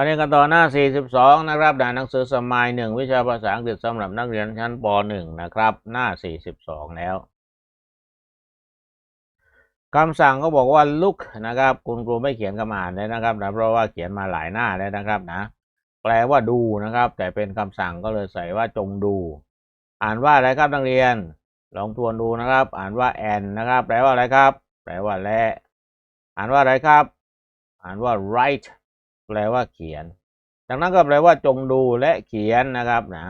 มาเรียนกันต่อหน้า 42 นะครับด่านหนังสือสมัยหนึ่งวิชาภาษาอังกฤษสำหรับนักเรียนชั้นป .1 นะครับ หน้า 42 แล้วคำสั่งก็บอกว่า look นะครับ คุณครูไม่เขียนคำอ่านเลยนะครับนะเพราะว่าเขียนมาหลายหน้าแล้วนะครับนะ แปลว่าดูนะครับ แต่เป็นคำสั่งก็เลยใส่ว่าจงดู อ่านว่าอะไรครับนักเรียน ลองทวนดูนะครับ อ่านว่า and นะครับ แปลว่าอะไรครับ แปลว่าและ อ่านว่าอะไรครับ อ่านว่า write แปลว่าเขียน ดังนั้นก็แปลว่าจงดูและเขียนนะครับนะ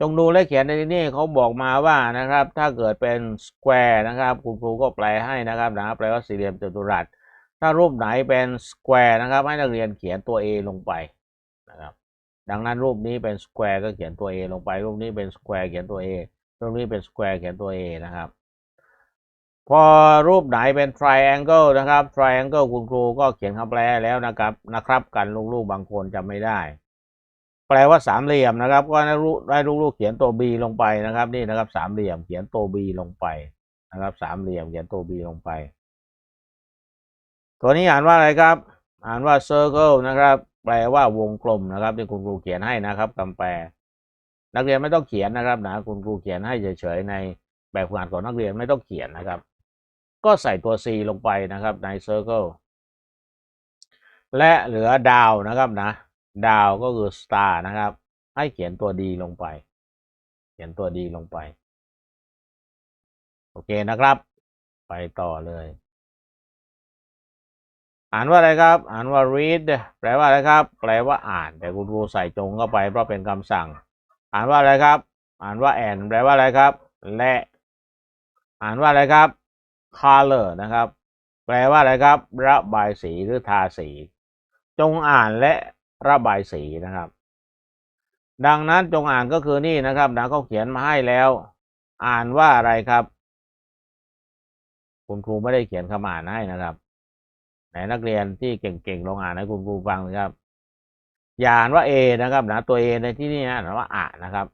จงดูและเขียนในที่นี้เขาบอกมาว่านะครับ ถ้าเกิดเป็น square นะครับ คุณครูก็แปลให้นะครับนะแปลว่าสี่เหลี่ยมจัตุรัส ถ้ารูปไหนเป็น square นะครับ ให้นักเรียนเขียนตัว A ลงไปนะครับ ดังนั้นรูปนี้เป็น square ก็เขียนตัว A ลงไป รูปนี้เป็น square เขียนตัว A รูปนี้เป็น square เขียนตัว A นะครับ พอรูปไหนเป็น triangle นะครับ triangle คุณครูก็เขียนคำแปลแล้วนะครับนะครับกันลูกๆบางคนจำไม่ได้ แปลว่าสามเหลี่ยมนะครับ ก็ให้ลูกได้ลูกๆเขียนตัว b ลงไปนะครับ นี่นะครับสามเหลี่ยมเขียนตัว b ลงไปนะครับสามเหลี่ยมเขียนตัว b ลงไป ตัวนี้อ่านว่าอะไรครับ อ่านว่า circle นะครับ แปลว่าวงกลมนะครับที่คุณครูเขียนให้นะครับคำแปล นักเรียนไม่ต้องเขียนนะครับนะคุณครูเขียนให้เฉยๆในแบบฝึกหัดของนักเรียนไม่ต้องเขียนนะครับ ก็ใส่ตัว c ลงไปนะครับใน circle และเหลือดาวนะครับนะ ดาวก็คือ star นะครับ ให้เขียนตัว d ลงไป เขียนตัว d ลงไป โอเคนะครับ ไปต่อเลย อ่านว่าอะไรครับ อ่านว่า read แปลว่าอะไรครับ แปลว่าอ่าน แต่คุณครูใส่จงเข้าไปเพราะเป็นคำสั่ง อ่านว่าอะไรครับ อ่านว่า and แปลว่าอะไรครับ และ อ่านว่าอะไรครับ color นะครับ แปลว่าอะไรครับ ระบายสีหรือทาสี จงอ่านและระบายสีนะครับ ดังนั้นจงอ่านก็คือนี่นะครับนะเขาเขียนมาให้แล้ว อ่านว่าอะไรครับ คุณครูไม่ได้เขียนคำอ่านให้นะครับไหนนักเรียนที่เก่งๆลองอ่านให้คุณครูฟังนะครับ อย่าอ่านว่า A นะครับนะตัว A ในที่นี่อ่านว่าอะนะครับ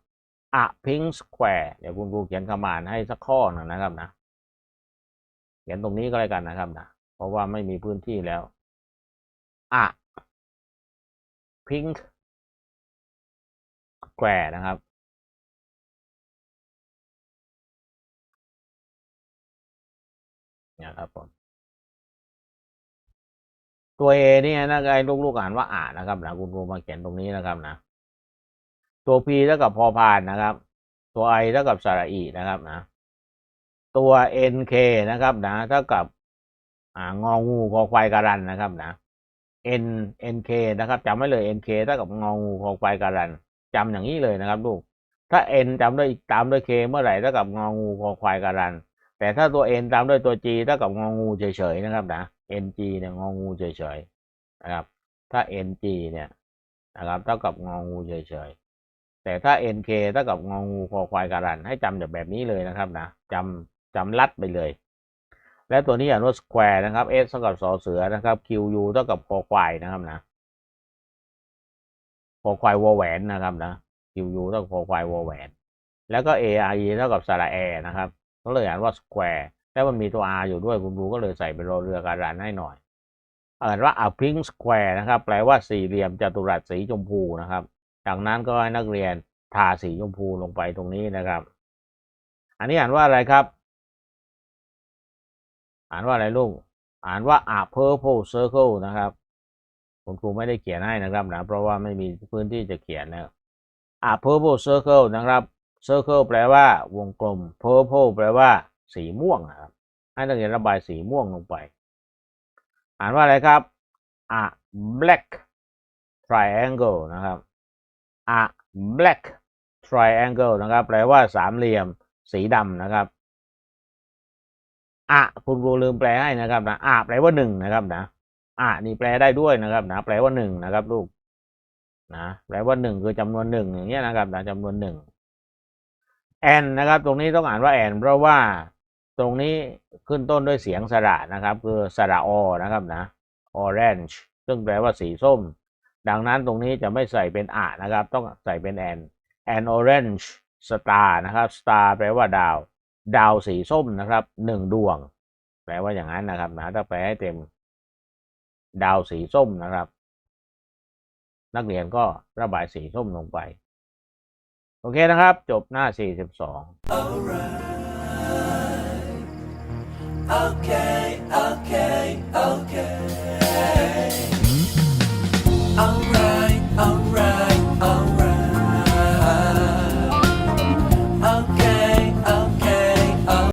อะ pink square เดี๋ยวคุณครูเขียนคำอ่านให้สักข้อหนึ่งนะครับนะ เขียนตรงนี้ก็แล้วกันนะครับนะเพราะว่าไม่มีพื้นที่แล้วอะ pink square นะครับนี่ครับผมตัว A นี่ยนะไอ้ลูกๆอ่านว่าอ่านนะครับนะคุณครูมาเขียนตรงนี้นะครับนะตัว P เท่ากับพอพานนะครับ ตัว I เท่ากับสระอีนะครับนะ ตัว NK นะครับนะเท่ากับอ่างองูคอควายการันนะครับนะ N NK นะครับจำไว้เลย NK เท่ากับงองูคอควายการันจำอย่างนี้เลยนะครับลูกถ้า N จำด้วยตามด้วย K เมื่อไหร่เท่ากับงองูคอควายการัน แต่ถ้าตัว N ตามด้วยตัว G เท่ากับงองูเฉยๆนะครับนะ NG เนี่ยงองูเฉยๆนะครับ ถ้า NG เนี่ยนะครับเท่ากับงองูเฉยๆแต่ถ้า NK เท่ากับงองูคอควายการัน ให้จำแบบนี้เลยนะครับนะจำ จำลัดไปเลย และตัวนี้อ่านว่า square นะครับ S เท่ากับสอเสือนะครับ QU เท่ากับคอควายนะครับนะคอควายวอแหวนนะครับนะ QU เท่ากับคอควายวอแหวน แล้วก็ ARE เท่ากับสระแอนะครับก็เลยอ่านว่า square แล้วมันมีตัว R อยู่ด้วยคุณครูก็เลยใส่เป็นรอเรือการันให้หน่อยอ่านว่า a pink square นะครับ แปลว่าสี่เหลี่ยมจัตุรัสสีชมพูนะครับ จากนั้นก็ให้นักเรียนทาสีชมพูลงไปตรงนี้นะครับ อันนี้อ่านว่าอะไรครับ อ่านว่าอะไรลูก อ่านว่า a purple circle นะครับคุณครูไม่ได้เขียนให้นะครับนะ เพราะว่าไม่มีพื้นที่จะเขียนนะ a purple circle นะครับ circle แปลว่าวงกลม purple แปลว่า สีม่วงนะครับ ให้นักเรียนระบายสีม่วงลงไป อ่านว่าอะไรครับ a black triangle นะครับ a black triangle นะครับ แปลว่าสามเหลี่ยม สีดำนะครับ อะคุณครูลืมแปลให้นะครับนะอะแปลว่าหนึ่งนะครับนะอะนี่แปลได้ด้วยนะครับนะแปลว่าหนึ่งนะครับลูกนะแปลว่าหนึ่งคือจำนวนหนึ่งอย่างเงี้ยนะครับนะจำนวนหนึ่งแอนนะครับ ตรงนี้ต้องอ่านว่าแอนเพราะว่าตรงนี้ขึ้นต้นด้วยเสียงสระนะครับ คือสระอนะครับนะ orange ซึ่งแปลว่าสีส้ม ดังนั้นตรงนี้จะไม่ใส่เป็นอะนะครับ ต้องใส่เป็นแอน an orange star นะครับ star แปลว่าดาว ดาวสีส้มนะครับหนึ่งดวง แปลว่าอย่างนั้นนะครับนะถ้าแปลให้เต็ม ดาวสีส้มนะครับ นักเรียนก็ระบายสีส้มลงไป โอเคนะครับ จบหน้า 42 right. okay, okay, okay.